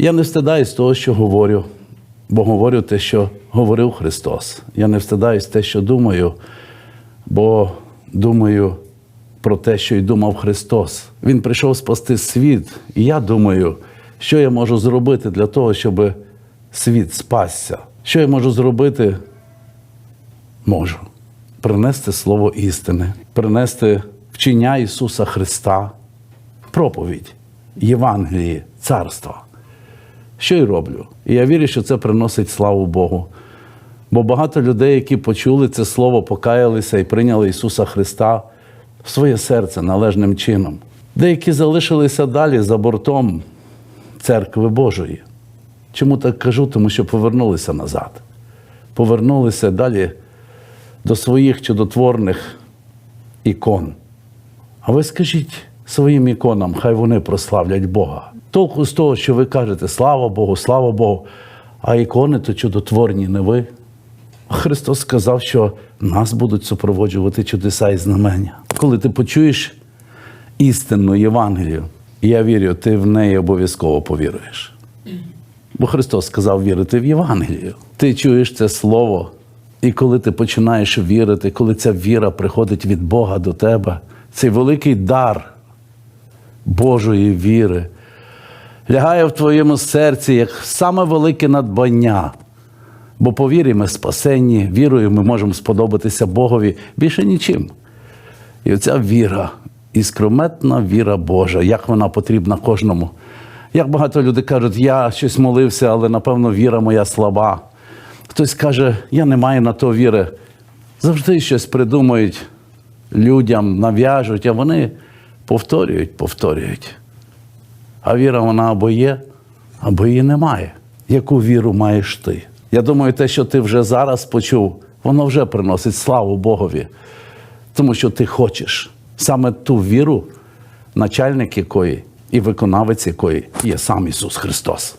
Я не встидаюсь того, що говорю, бо говорю те, що говорив Христос. Я не встидаюсь те, що думаю, бо думаю про те, що й думав Христос. Він прийшов спасти світ, і я думаю, що я можу зробити для того, щоб світ спасся. Що я можу зробити? Можу. Принести слово істини, принести вчення Ісуса Христа, проповідь, Євангелії, царства. Що й роблю? І я вірю, що це приносить славу Богу. Бо багато людей, які почули це слово, покаялися і прийняли Ісуса Христа в своє серце належним чином. Деякі залишилися далі за бортом церкви Божої. Чому так кажу? Тому що повернулися назад. Повернулися далі до своїх чудотворних ікон. А ви скажіть своїм іконам, хай вони прославлять Бога. Толку з того, що ви кажете, слава Богу, слава Богу, а ікони то чудотворні, не ви. Христос сказав, що нас будуть супроводжувати чудеса і знамення. Коли ти почуєш істинну Євангелію, я вірю, ти в неї обов'язково повіруєш. Бо Христос сказав вірити в Євангелію. Ти чуєш це слово, і коли ти починаєш вірити, коли ця віра приходить від Бога до тебе, цей великий дар Божої віри лягає в твоєму серці як саме велике надбання. Бо по вірі ми спасенні, вірою ми можемо сподобатися Богові більше нічим. І оця віра, іскрометна віра Божа, як вона потрібна кожному. Як багато людей кажуть, я щось молився, але напевно віра моя слаба. Хтось каже, я не маю на то віри. Завжди щось придумають людям, нав'яжуть, а вони повторюють, повторюють. А віра вона або є, або її немає. Яку віру маєш ти? Я думаю, те, що ти вже зараз почув, воно вже приносить славу Богові, тому що ти хочеш саме ту віру, начальник якої і виконавець якої є сам Ісус Христос.